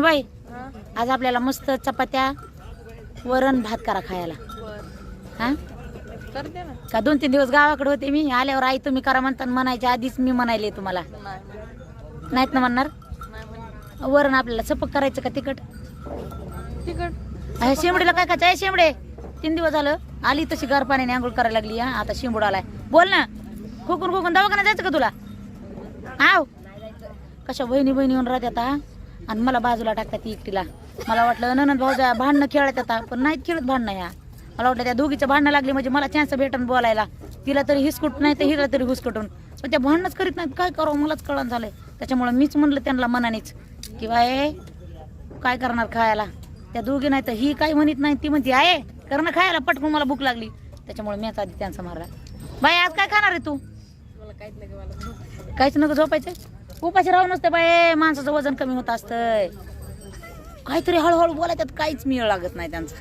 बाई आज आपल्याला मस्त चपात्या वरण भात करा खायला. हा? करते ना. का दोन तीन दिवस गावाकडे होते मी आल्यावर आई तुम्ही करा म्हणता म्हणायच्या आधीच मी म्हणायले तुम्हाला. नाहीत ना म्हणणार? वरण आपल्याला चपक करायचं का तिखट? तिकट अरे शेंबडीला काय खायचं? आहे शेंबडे. तीन दिवस झालं आली तशी गार पाण्याने आंघोळ करायला लागली हा आता शेंबूड आलाय. बोल ना खोकून खोकून दवाखान्यात जायचं का तुला? आव कशा बहिणी बहिणी येऊन राहतात हा? आणि मला बाजूला टाकतात ती एकटीला. मला वाटलं ननंद भाऊजा भांडणं खेळत आता पण नाहीत खेळत भांडणं ह्या मला वाटलं त्या दोघीचं भांडणं लागली म्हणजे मला चान्स भेटन बोलायला. तिला तरी हिसकुट नाही तर हिला तरी हुसकटून. पण त्या भांडणंच करीत नाहीत. काय करावं? मलाच कळण झालंय. त्याच्यामुळे मीच म्हणलं त्यांना मनानेच की बाय काय करणार खायला? त्या दोघी नाही तर ही काय म्हणत नाही ती म्हणते आहे कर ना खायला पटकून मला भूक लागली. त्याच्यामुळे मीच आधी त्यांचा मारला. बाई आज काय खाणार आहे तू? काहीच नको झोपायचं? उपाशी राहू नसते बाय माणसाचं वजन कमी होत असतंय. काहीतरी हळूहळू बोलायच्यात काहीच मिळ लागत नाही त्यांचा.